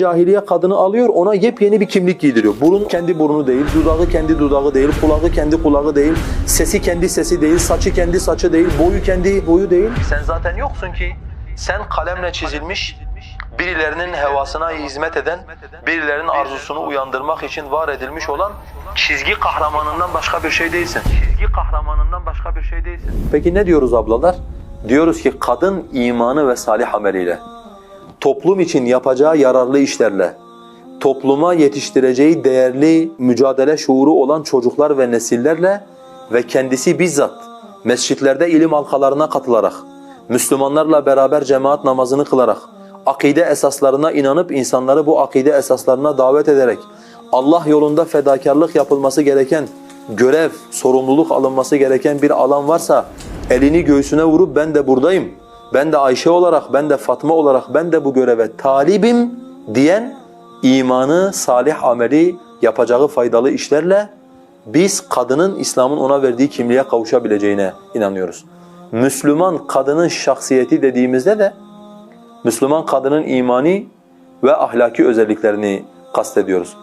Cahiliye kadını alıyor, ona yepyeni bir kimlik giydiriyor. Burun kendi burnu değil, dudağı kendi dudağı değil, kulağı kendi kulağı değil, sesi kendi sesi değil, saçı kendi saçı değil, boyu kendi boyu değil. Sen zaten yoksun ki. Sen kalemle çizilmiş, birilerinin hevasına hizmet eden, birilerinin arzusunu uyandırmak için var edilmiş olan çizgi kahramanından başka bir şey değilsin. Çizgi kahramanından başka bir şey değilsin. Peki ne diyoruz ablalar? Diyoruz ki kadın imanı ve salih ameliyle, toplum için yapacağı yararlı işlerle, topluma yetiştireceği değerli mücadele şuuru olan çocuklar ve nesillerle ve kendisi bizzat mescitlerde ilim halkalarına katılarak, Müslümanlarla beraber cemaat namazını kılarak, akide esaslarına inanıp insanları bu akide esaslarına davet ederek, Allah yolunda fedakarlık yapılması gereken görev, sorumluluk alınması gereken bir alan varsa elini göğsüne vurup ben de buradayım, ben de Ayşe olarak, ben de Fatma olarak ben de bu göreve talibim diyen imanı, salih ameli yapacağı faydalı işlerle biz kadının İslam'ın ona verdiği kimliğe kavuşabileceğine inanıyoruz. Müslüman kadının şahsiyeti dediğimizde de Müslüman kadının imani ve ahlaki özelliklerini kastediyoruz.